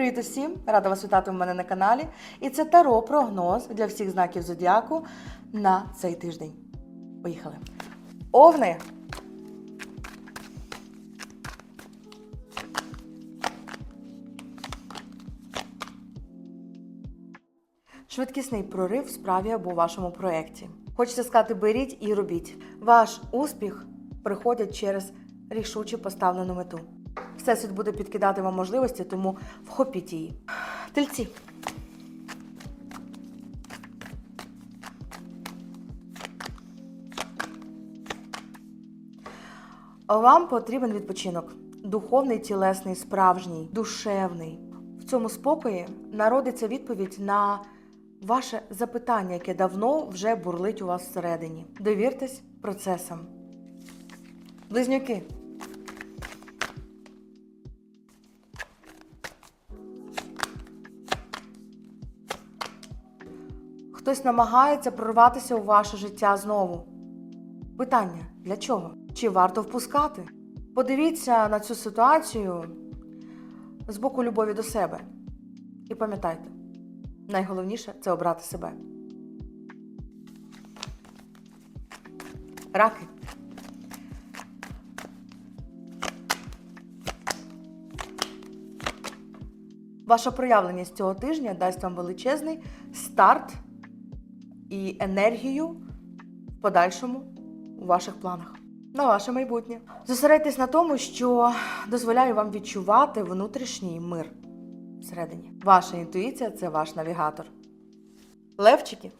Привіт усім! Рада вас вітати у мене на каналі. І це Таро прогноз для всіх знаків зодіаку на цей тиждень. Поїхали. Овни. Швидкісний прорив в справі або вашому проєкті. Хочеться сказати, беріть і робіть. Ваш успіх приходить через рішуче поставлену мету. Всесвіт буде підкидати вам можливості, тому вхопіть її. Тельці. Вам потрібен відпочинок. Духовний, тілесний, справжній, душевний. В цьому спокої народиться відповідь на ваше запитання, яке давно вже бурлить у вас всередині. Довіртесь процесам. Близнюки. Хтось намагається прорватися у ваше життя знову. Питання для чого? Чи варто впускати? Подивіться на цю ситуацію з боку любові до себе. І пам'ятайте, найголовніше це обрати себе. Раки. Ваша проявленість цього тижня дасть вам величезний старт і енергію в подальшому у ваших планах. На ваше майбутнє. Зосередьтесь на тому, що дозволяє вам відчувати внутрішній мир всередині. Ваша інтуїція це ваш навігатор. Левчики.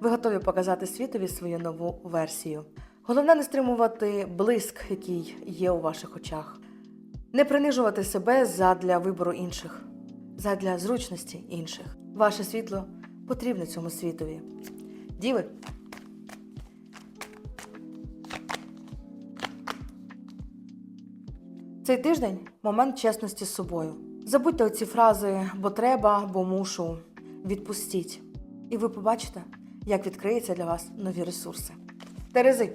Ви готові показати світові свою нову версію. Головне не стримувати блиск, який є у ваших очах. Не принижувати себе задля вибору інших, задля зручності інших. Ваше світло потрібне цьому світові. Діви. Цей тиждень момент чесності з собою. Забудьте оці фрази бо треба, бо мушу. Відпустіть. І ви побачите, як відкриються для вас нові ресурси. Терези.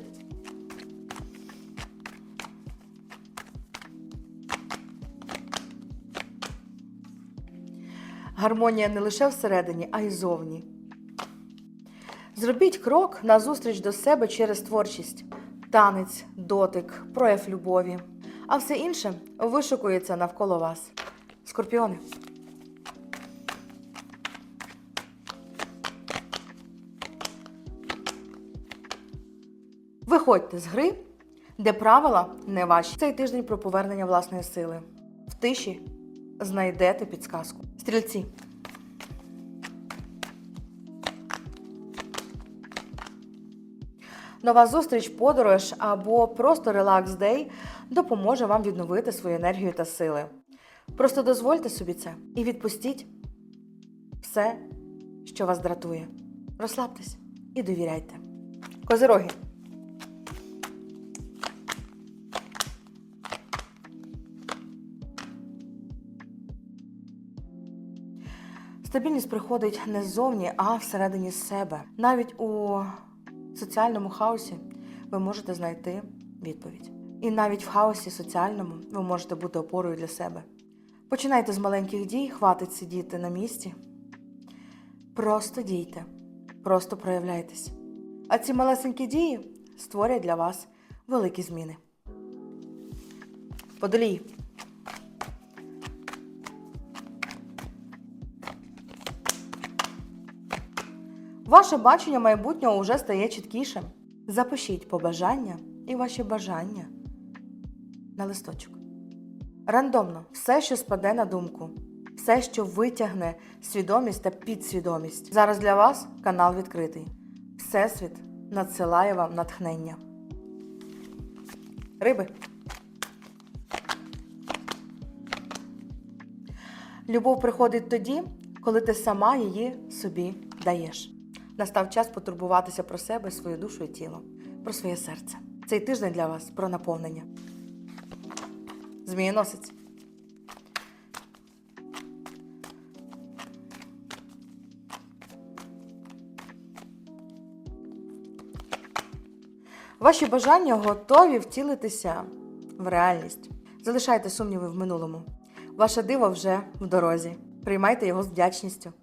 Гармонія не лише всередині, а й зовні. Зробіть крок назустріч до себе через творчість, танець, дотик, прояв любові, а все інше вишукується навколо вас. Скорпіони. Виходьте з гри, де правила не ваші. Цей тиждень про повернення власної сили. В тиші знайдете підсказку. Стрільці. Нова зустріч, подорож або просто релакс-дей допоможе вам відновити свою енергію та сили. Просто дозвольте собі це і відпустіть все, що вас дратує. Розслабтесь і довіряйте. Козироги. Стабільність приходить не ззовні, а всередині себе. Навіть у соціальному хаосі ви можете знайти відповідь. І навіть в хаосі соціальному ви можете бути опорою для себе. Починайте з маленьких дій, хватить сидіти на місці. Просто дійте, просто проявляйтесь. А ці малесенькі дії створять для вас великі зміни. Водолій. Ваше бачення майбутнього вже стає чіткішим. Запишіть побажання і ваші бажання на листочок. Рандомно все, що спаде на думку, все, що витягне свідомість та підсвідомість. Зараз для вас канал відкритий. Всесвіт надсилає вам натхнення. Риби. Любов приходить тоді, коли ти сама її собі даєш. Настав час потурбуватися про себе, свою душу і тіло, про своє серце. Цей тиждень для вас про наповнення. Змієносець. Ваші бажання готові втілитися в реальність. Залишайте сумніви в минулому. Ваше диво вже в дорозі. Приймайте його з вдячністю.